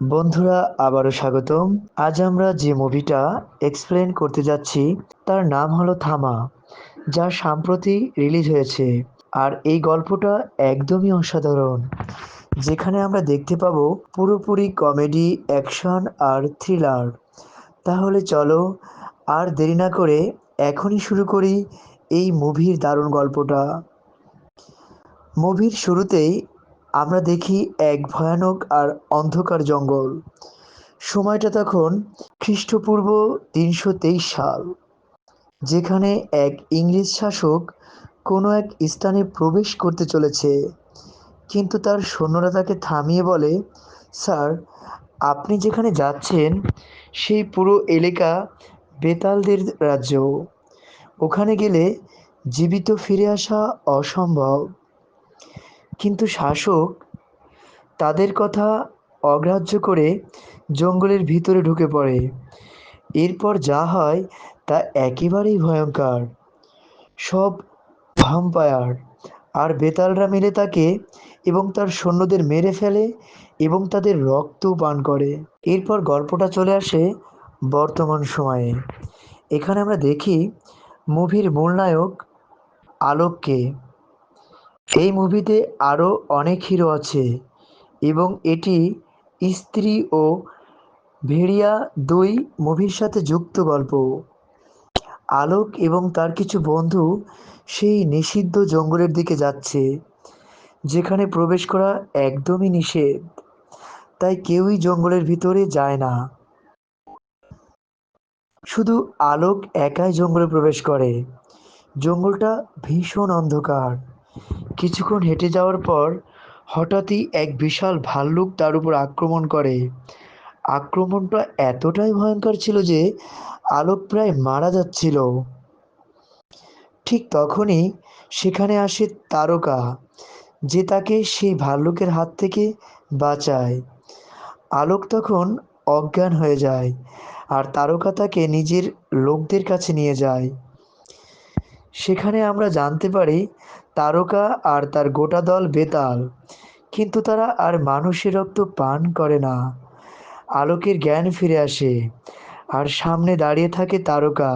বন্ধুরা, আবারও স্বাগতম। আজ আমরা যে মুভিটা এক্সপ্লেন করতে যাচ্ছি, তার নাম হলো থামা, যা সাম্প্রতি রিলিজ হয়েছে। আর এই গল্পটা একদমই অসাধারণ। যেখানে আমরা দেখতে পাবো পুরোপুরি কমেডি অ্যাকশন আর থ্রিলার তাহলে চলো, আর দেরি না করে এখনই শুরু করি এই মুভির দারুণ গল্পটা। মুভির শুরুতেই আমরা দেখি এক ভয়ানক আর অন্ধকার জঙ্গল। সময়টা তখন খ্রিস্টপূর্ব তিনশো তেইশ সাল, যেখানে এক ইংরেজ শাসক কোনো এক স্থানে প্রবেশ করতে চলেছে, কিন্তু তার সৈন্যরা তাকে থামিয়ে বলে, স্যার, আপনি যেখানে যাচ্ছেন, সেই পুরো এলাকা বেতালদের রাজ্য। ওখানে গেলে জীবিত ফিরে আসা অসম্ভব। কিন্তু শাসক তাদের কথা অগ্রাহ্য করে জঙ্গলের ভিতরে ঢুকে পড়ে। এরপর যা হয় তা একেবারেই ভয়ঙ্কর। সব ভাম্পায়ার আর বেতালরা মিলে তাকে এবং তার সৈন্যদের মেরে ফেলে এবং তাদের রক্ত পান করে। এরপর গল্পটা চলে আসে বর্তমান সময়ে। এখানে আমরা দেখি মুভির মূল নায়ক আলোককে। এই মুভিতে আরও অনেক হিরো আছে এবং এটি স্ত্রী ও ভেড়িয়া দুই মুভির সাথে যুক্ত গল্প। আলোক এবং তার কিছু বন্ধু সেই নিষিদ্ধ জঙ্গলের দিকে যাচ্ছে, যেখানে প্রবেশ করা একদমই নিষেধ। তাই কেউই জঙ্গলের ভিতরে যায় না। শুধু আলোক একাই জঙ্গলে প্রবেশ করে। জঙ্গলটা ভীষণ অন্ধকার। কিছুক্ষণ হেঁটে যাওয়ার পর হঠাৎই এক বিশাল ভাল্লুক তার উপর আক্রমণ করে। আক্রমণটা এতটাই ভয়ঙ্কর ছিল যে আলোক প্রায় মারা যাচ্ছিল। ঠিক তখনই সেখানে আসে তারকা, যে তাকে সেই ভাল্লুকের হাত থেকে বাঁচায়। আলোক তখন অজ্ঞান হয়ে যায় আর তারকা তাকে নিজের লোকদের কাছে নিয়ে যায়। সেখানে আমরা জানতে পারি তারকা আর তার গোটা দল বেতাল, কিন্তু তারা আর মানুষের রক্ত পান করে না। আলোকের জ্ঞান ফিরে আসে আর সামনে দাঁড়িয়ে থাকে তারকা।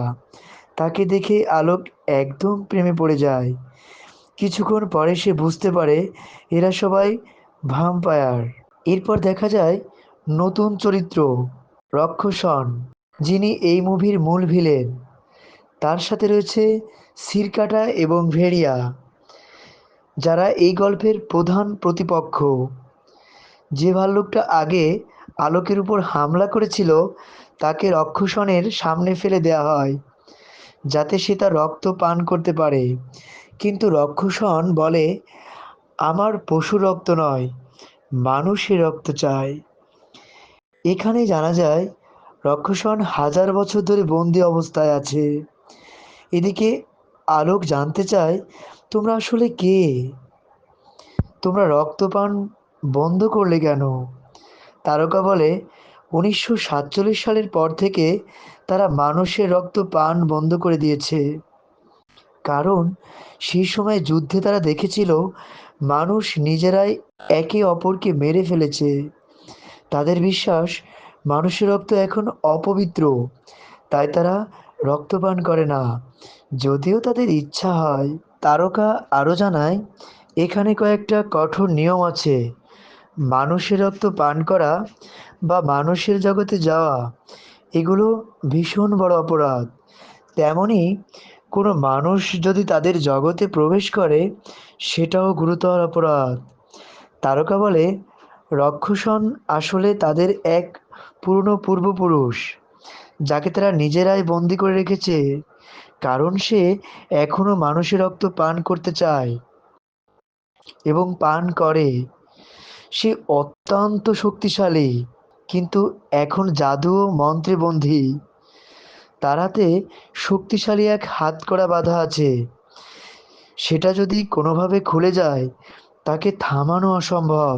তাকে দেখে আলোক একদম প্রেমে পড়ে যায়। কিছুক্ষণ পরে সে বুঝতে পারে এরা সবাই ভাম্পায়ার এরপর দেখা যায় নতুন চরিত্র রক্ষসন, যিনি এই মুভির মূল ভিলেন তার সাথে রয়েছে সিরকাটা এবং ভেড়িয়া, যারা এই গল্পের প্রধান প্রতিপক্ষ। যে ভাল্লুকটা আগে আলোকের উপর হামলা করেছিল, তাকে রক্ষসনের সামনে ফেলে দেওয়া হয়, যাতে সে তার রক্ত পান করতে পারে। কিন্তু রক্ষসন বলে, আমার পশু রক্ত নয় মানুষের রক্ত চাই এখানে জানা যায় রক্ষসন হাজার বছর ধরে বন্দি অবস্থায় আছে। এদিকে আলোক জানতে চায়, তোমরা আসলে কে? তোমরা রক্তপান বন্ধ করলে কেন? তারকা বলে, উনিশশো সাতচল্লিশ সালের পর থেকে তারা মানুষের রক্ত পান বন্ধ করে দিয়েছে। কারণ সেই সময় যুদ্ধে তারা দেখেছিল মানুষ নিজেরাই একে অপরকে মেরে ফেলেছে। তাদের বিশ্বাস, মানুষের রক্ত এখন অপবিত্র। তাই তারা রক্তপান করে না। যদিও তাদের ইচ্ছা হয়, তারকা আরও জানায়, এখানে কয়েকটা কঠোর নিয়ম আছে। মানুষের রক্ত পান করা বা মানুষের জগতে যাওয়া, এগুলো ভীষণ বড় অপরাধ। তেমনই কোনো মানুষ যদি তাদের জগতে প্রবেশ করে, সেটাও গুরুতর অপরাধ। তারকা বলে, রক্ষসন আসলে তাদের এক পুরনো পূর্বপুরুষ। যাকে তারা নিজেরাই বন্দি করে রেখেছে, কারণ সে এখনও মানুষের রক্ত পান করতে চায় এবং পান করে। সে অত্যন্ত শক্তিশালী, কিন্তু এখন জাদু ও মন্ত্রে বন্দী তারাতে শক্তিশালী এক হাত করা বাধা আছে। সেটা যদি কোনোভাবে খুলে যায়, তাকে থামানো অসম্ভব।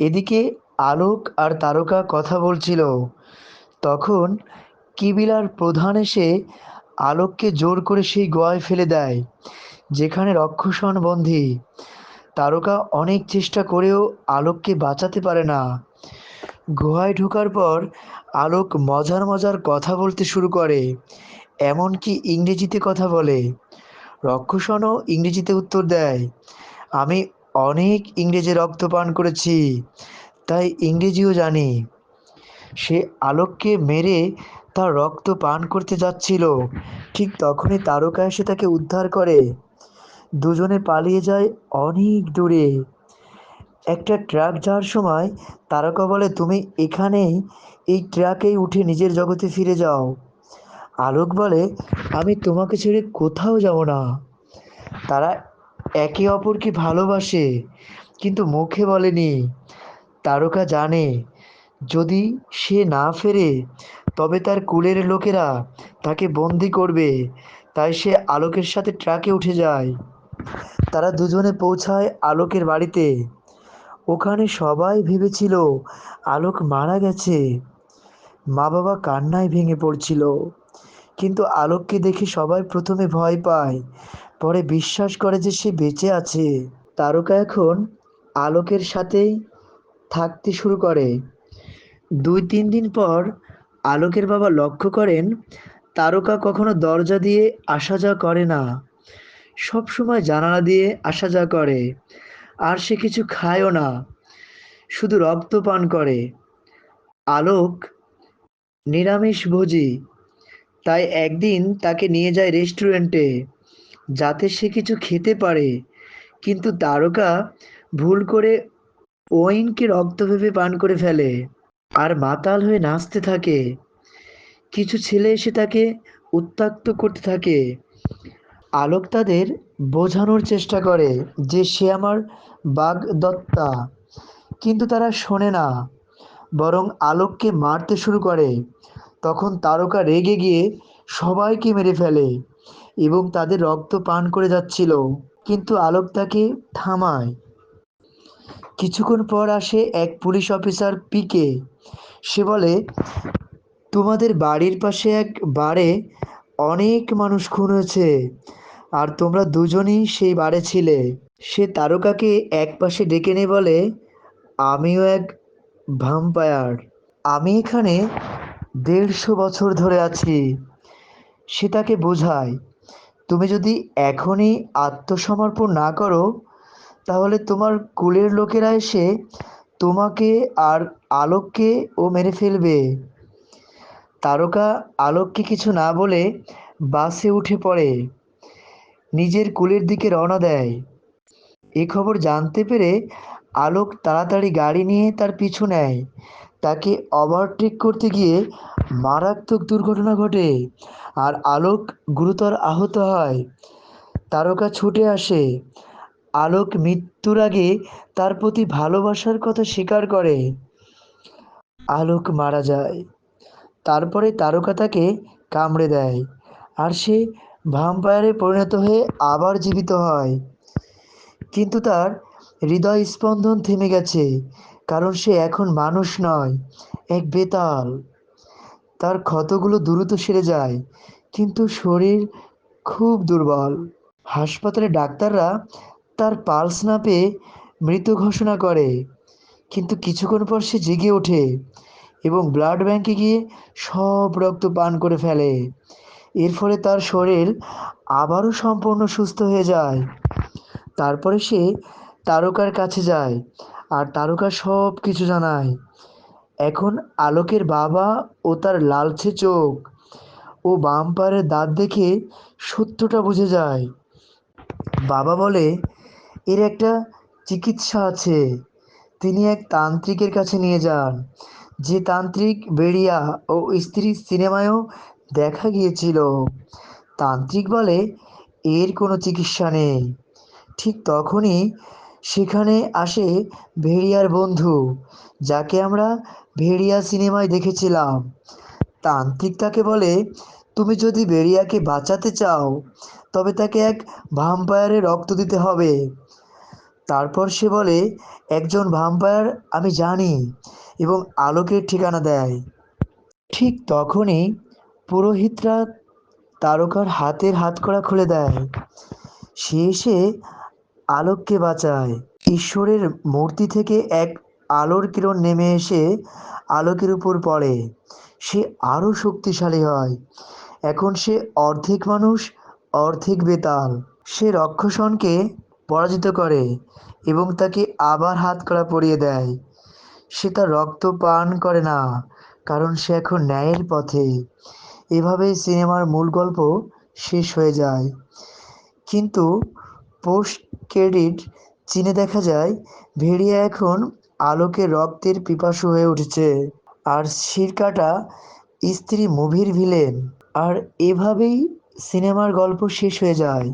এদিকে আলোক আর তারকা কথা বলছিল। তখন কিবিলার প্রধান এসে আলোককে জোর করে সেই গোয়ায় ফেলে দেয়, যেখানে রক্ষসন বন্দী তারকা অনেক চেষ্টা করেও আলোককে বাঁচাতে পারে না। গুহায় ঢোকার পর আলোক মজার মজার কথা বলতে শুরু করে, এমনকি ইংরেজিতে কথা বলে। রক্ষসনও ইংরেজিতে উত্তর দেয়, আমি অনেক ইংরেজি রক্ত পান করেছি, তাই ইংরেজিও জানি। সে আলোককে মেরে তার রক্ত পান করতে যাচ্ছিল। ঠিক তখনই তারকা এসে তাকে উদ্ধার করে। দুজনে পালিয়ে যায় অনেক দূরে। একটা ট্রাক যাওয়ার সময় তারকা বলে, তুমি এখানেই, এই ট্রাকেই উঠে নিজের জগতে ফিরে যাও। আলোক বলে, আমি তোমাকে ছেড়ে কোথাও যাব না। তারা একে অপরকে ভালোবাসে, কিন্তু মুখে বলেনি। তারকা জানে যদি সে না ফেরে, তবে তার কুলের লোকেরা তাকে বন্দি করবে। তাই সে আলোকের সাথে ট্রাকে উঠে যায়। তারা দুজনে পৌঁছায় আলোকের বাড়িতে। ওখানে সবাই ভেবেছিল আলোক মারা গেছে। মা বাবা কান্নায় ভেঙে পড়ছিল। কিন্তু আলোককে দেখে সবাই প্রথমে ভয় পায়, পরে বিশ্বাস করে যে সে বেঁচে আছে। তারকা এখন আলোকের সাথেই থাকতে শুরু করে। দুই তিন দিন পর আলোকের বাবা লক্ষ্য করেন, তারকা কখনো দরজা দিয়ে আসা যাওয়া করে না। সব সময় জানালা দিয়ে আসা যাওয়া করে, আর সে কিছু খায়ও না, শুধু রক্ত পান করে। আলোক নিরামিষ ভোজি, তাই একদিন তাকে নিয়ে যায় রেস্টুরেন্টে, যাতে সে কিছু খেতে পারে। কিন্তু তারকা ভুল করে ওয়াইনকে রক্ত ভেবে পান করে ফেলে। আর মাতাল হয়ে নাচতে থাকে। কিছু ছেলে এসে তাকে উত্তাক্ত করতে থাকে। আলোক তাদের বোঝানোর চেষ্টা করে যে সে আমার বাগদত্তা, কিন্তু তারা শোনে না। বরং আলোককে মারতে শুরু করে। তখন তারকা রেগে গিয়ে সবাইকে মেরে ফেলে এবং তাদের রক্ত পান করে যাচ্ছিল। কিন্তু আলোক তাকে থামায়। কিছুক্ষণ পর আসে এক পুলিশ অফিসার পিকে। সে বলে, তোমাদের বাড়ির পাশে এক বারে অনেক মানুষ খুন হয়েছে, আর তোমরা দুজনই সেই বারে ছিলে। সে তারকাকে এক পাশে ডেকে নিয়ে বলে, আমিও এক ভাম্পায়ার আমি এখানে দেড়শো বছর ধরে আছি। সে তাকে বোঝায়, তুমি যদি এখনই আত্মসমর্পণ না করো তাহলে তোমার কুলের লোকেরা এসে তোমাকে আর আলোককে ও মেরে ফেলবে। তারকা আলোককে কিছু না বলে বাসে উঠে পড়ে। নিজের কুলের দিকে রওনা দেয়। এ খবর জানতে পেরে আলোক তাড়াতাড়ি গাড়ি নিয়ে তার পিছু নেয়। তাকে ওভারটেক করতে গিয়ে মারাত্মক দুর্ঘটনা ঘটে আর আলোক গুরুতর আহত হয়। তারকা ছুটে আসে। আলোক মৃত্যুর আগে তার প্রতি ভালোবাসার কথা স্বীকার করে। আলোক মারা যায়। তারপরে তারকা তাকে কামড়ে দেয় আর সে ভাম্পায়ারে পরিণত হয়ে আবার জীবিত হয়। কিন্তু তার হৃদয় স্পন্দন থেমে গেছে, কারণ সে এখন মানুষ নয়, এক বেতাল। তার ক্ষতগুলো দ্রুত সেরে যায়, কিন্তু শরীর খুব দুর্বল। হাসপাতালে ডাক্তাররা তার পালস না পেয়ে মৃত ঘোষণা করে। কিন্তু কিছুক্ষণ পর সে জেগে ওঠে এবং ব্লাড ব্যাংকে গিয়ে সব রক্ত পান করে ফেলে। এর ফলে তার শরীর আবারও সম্পূর্ণ সুস্থ হয়ে যায়। তারপরে সে তারকার কাছে যায় আর তারকা সব কিছু জানায়। এখন আলোকের বাবা ও তার লালচে চোখ ও বাম্পারের দাঁত দেখে সত্যটা বুঝে যায়। বাবা বলে এর একটা চিকিৎসা আছে। তিনি এক তান্ত্রিকের কাছে নিয়ে যান, যে তান্ত্রিক বেড়িয়া ও স্ত্রী সিনেমায়ও দেখা গিয়েছিল। তান্ত্রিক বলে, এর কোনো চিকিৎসা নেই। ঠিক তখনই সেখানে আসে ভেড়িয়ার বন্ধু, যাকে আমরা ভেড়িয়া সিনেমায় দেখেছিলাম। তান্ত্রিক তাকে বলে, তুমি যদি বেড়িয়াকে বাঁচাতে চাও, তবে তাকে এক ভাম্পায়ারে রক্ত দিতে হবে। তারপর সে বলে, একজন ভাম্পায়ার আমি জানি এবং আলোকের ঠিকানা দেয়। ঠিক তখনই পুরোহিতরা তারকার হাতের হাতকড়া খুলে দেয়। সে এসে আলোককে বাঁচায়। ঈশ্বরের মূর্তি থেকে এক আলোর কিরণ নেমে এসে আলোকের উপর পড়ে। সে আরও শক্তিশালী হয়। এখন সে অর্ধেক মানুষ, অর্ধেক বেতাল। সে রক্ষসনকে পরাজিত করে এবং তাকে আবার হাতকড়া পরিয়ে দেয়। সে তার রক্ত পান করে না, কারণ সে এখন ন্যায়ের পথে। এভাবেই সিনেমার মূল গল্প শেষ হয়ে যায়। কিন্তু পোস্ট ক্রেডিট চিনে দেখা যায় ভেড়িয়া এখন আলোকে রক্তের পিপাসু হয়ে উঠেছে। আর শিরকাটা স্ত্রী মুভির ভিলেন। আর এভাবেই সিনেমার গল্প শেষ হয়ে যায়।